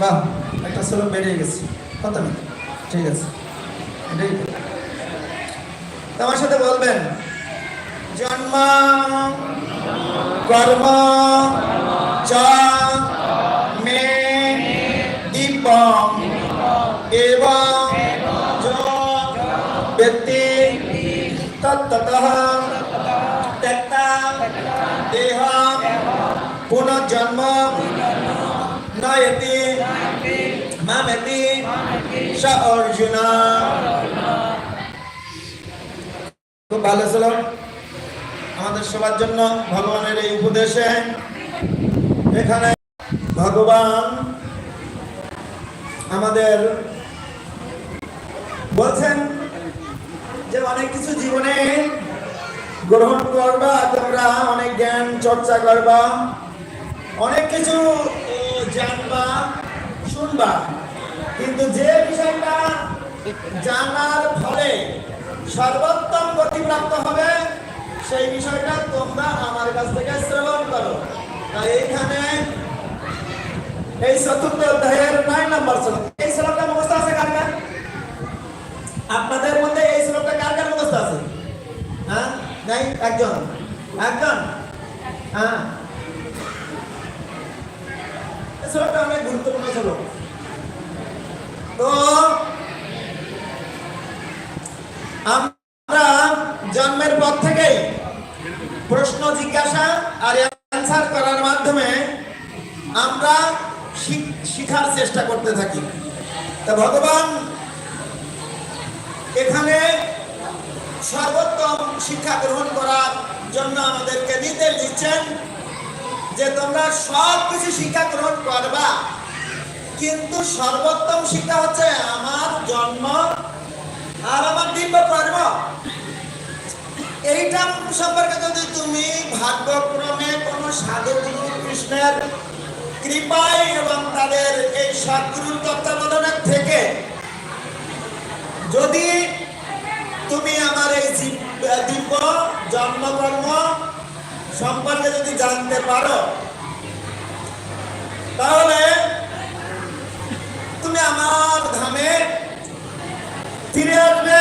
বাহ একটা শ্লোক বেরিয়ে গেছে। কত না ঠিক আছে। এটাই আমার সাথে বলবেন, জন্ম, কর্ম চ মে দিব্য এবং ব্যক্তি তত্ত্বত ত্যক্তা, দেহ, পুনর্জন্ম, নয়তি Mamati Shah Arjuna খুব ভালো ছিল। আমাদের সবার জন্য ভগবানের এই উপদেশে এখানে ভগবান আমাদের বলছেন যে অনেক কিছু জীবনে গ্রহণ করবা তোমরা অনেক জ্ঞান চর্চা করবা অনেক কিছু জানবা। শুনবা। কিন্তু যে বিষয়টা জানার ফলে সর্বোত্তম গতিপ্রাপ্ত হবে, সেই বিষয়টা তোমরা আমার কাছ থেকে শ্রবণ করো। তাই এইখানে এই চতুর্থ অধ্যায়ের নয় নম্বর শ্লোক। এই শ্লোকটা মুখস্থ আছে কার কার? আপনাদের মধ্যে এই শ্লোকটা কার কার মুখস্থ আছে? হ্যাঁ? নাই? একজন। একজন? হ্যাঁ। শ্লোকটা অনেক গুরুত্বপূর্ণ শ্লোক তো আমরা জন্মের পর থেকেই প্রশ্ন, জিজ্ঞাসা আর অ্যান্সার করার মাধ্যমে আমরা শিখার চেষ্টা করতে থাকি। তা ভগবান এখানে সর্বোত্তম শিক্ষা গ্রহণ করার জন্য আমাদেরকে নির্দেশ দিচ্ছেন। যে তোমরা সব কিছু শিক্ষা গ্রহণ করবা, কিন্তু সর্বোত্তম শিক্ষা হচ্ছে আমার জন্ম আর আমার দিব্য কর্ম। এইটা সম্পর্কে যদি তুমি ভাগ্যক্রমে কোন সাধু গুরু কৃষ্ণের কৃপায় এবং তাদের এই সদ্গুরুর তত্ত্বাবধানের থেকে যদি তুমি আমার এই দিব্য জন্মকর্ম সম্পর্কে যদি জানতে পারো তাহলে তুমি আমার ধামে ফিরে আসবে।